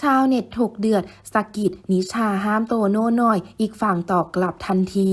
ชาวเน็ตถกเดือดสะกิดนิชาห้ามโตโน่หน่อย อีกฝั่งตอบกลับทันที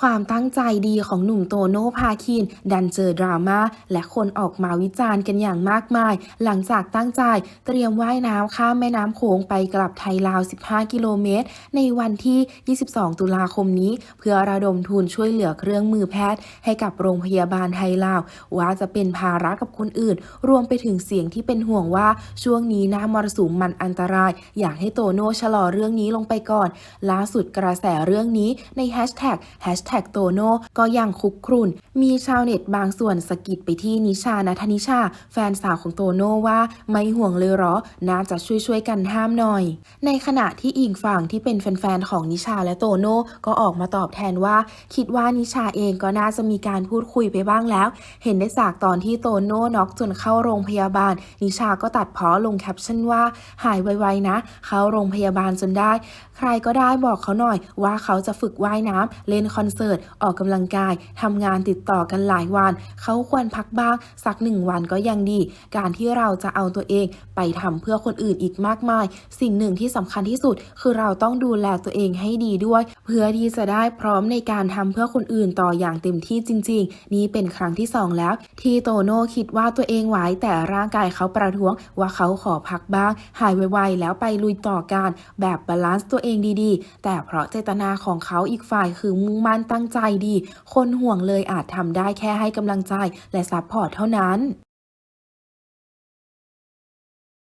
ความตั้งใจดีของหนุ่มโตโน่พาคิน ดันเจอดราม่าและคนออกมาวิจารณ์กันอย่างมากมาย หลังจากตั้งใจเตรียมว่ายน้ำข้ามแม่น้ำโขงไปกลับไทยลาว 15 กิโลเมตร ในวันที่ 22 ตุลาคมนี้ เพื่อระดมทุนช่วยเหลือเครื่องมือแพทย์ ให้กับโรงพยาบาลไทยลาว ว่าจะเป็นภาระกับคนอื่น รวมไปถึงเสียงที่เป็นห่วงว่าช่วงนี้น้ามรสุมมันอันตราย อยากให้โตโน่ชะลอเรื่องนี้ลงไปก่อน ล่าสุดกระแสเรื่องนี้ในแฮชแท็กแฮชแท็กโตโน่ก็ยังคุกครุนมีชาวเน็ตบางส่วนสะกิดไปที่นิชานัทนิชา แฟนสาวของโตโน่ว่าไม่ห่วงเลยหรอ น่าจะช่วยช่วยๆกันห้ามหน่อย ในขณะที่อีกฝั่งที่เป็นแฟนๆของนิชาและโตโน่ก็ออกมาตอบแทนว่า คิดว่านิชาเองก็น่าจะมีการพูดคุยไปบ้างแล้ว เห็นได้จากตอนที่โตโน่น็อกจนเข้าโรงพยาบาล นิชาก็ตัดพ้อลงแคปชั่นว่า หายไวๆนะ เข้าโรงพยาบาลจนได้ ใครก็ได้บอกเขาหน่อยว่าเขาจะฝึกว่ายน้ำเล่นคอนเสิร์ตออกกำลังกายทำงานติดต่อกันหลายวัน เขาควรพักบ้างสักหนึ่งวันก็ยังดี การที่เราจะเอาตัวเองไปทำเพื่อคนอื่นอีกมากมาย สิ่งหนึ่งที่สำคัญที่สุด คือเราต้องดูแลตัวเองให้ดีด้วย เพื่อที่จะได้พร้อมในการทำเพื่อคนอื่นต่ออย่างเต็มที่จริง ๆ นี่เป็นครั้งที่สองแล้ว ที่โตโน่คิดว่าตัวเองไหวแต่ร่างกายเขาประท้วงว่าเขาขอพักบ้าง หายไวๆแล้วไปลุยต่อการแบบบาลานซ์ตัวเองดีๆ แต่เพราะเจตนาของเขาอีกฝ่ายคือมุ่งมั่นตั้งใจดี คนห่วงเลยอาจทำได้แค่ให้กำลังใจและซัพพอร์ตเท่านั้น